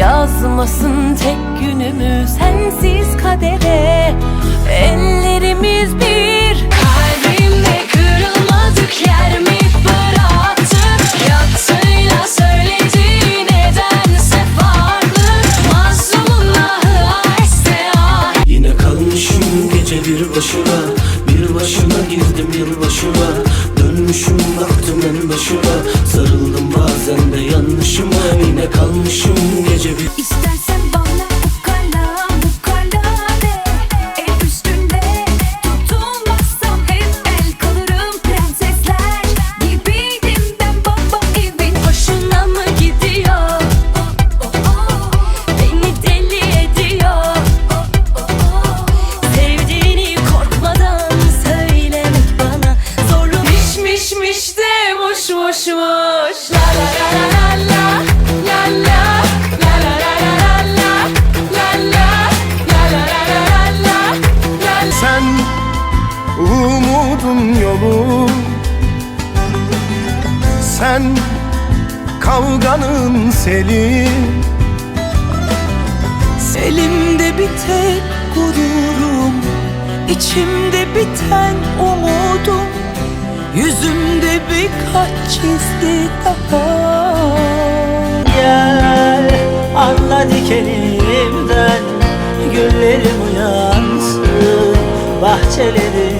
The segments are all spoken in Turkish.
Yazmasın tek günümü sensiz kadere. Ellerimiz bir. Kalbimde kırılmadık yer mi bıraktık Yaptığıyla söylediği nedense farklı. Mazlumun ahı ah. Yine kalmışım gece bir başıma. Bir başıma girdim yılbaşıma. Dönmüşüm baktım en başıma yanlışıma Yine kalmışım gece bir İstersen bana ukala ukala de. El üstünde tutulmazsam hep el kalırım Prensesler gibiydim ben baba evin Hoşuna mı gidiyor? Beni deli ediyor. Sevdiğini korkmadan söylemek bana Zorlu miş miş miş de muş muş muş La la la la la umudun yolu. Sen kavganın seli. Elimde bir tek gururum içimde biten umudum Yüzümde birkaç çizgi daha. Gel anla dikenimden Güllerim uyansın bahçelerimde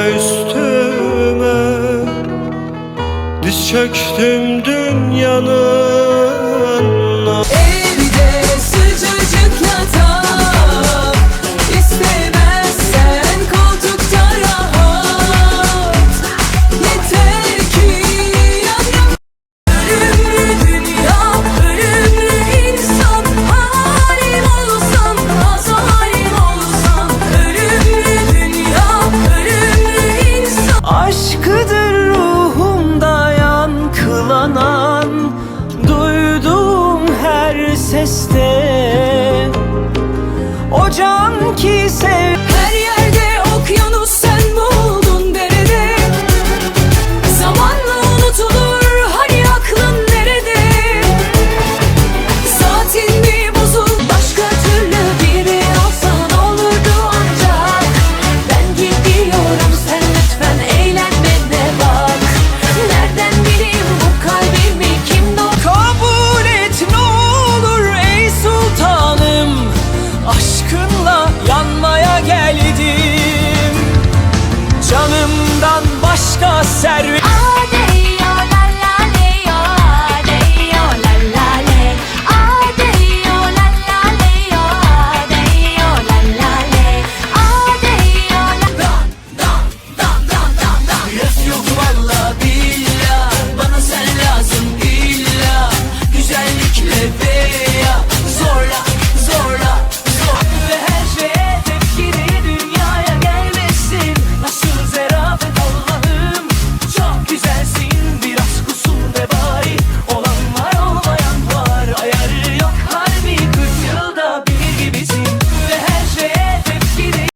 Gelme üstüme. Diz çöktüm dünyanın yankılanan Duyduğum her seste. O can ki sev aşka servis.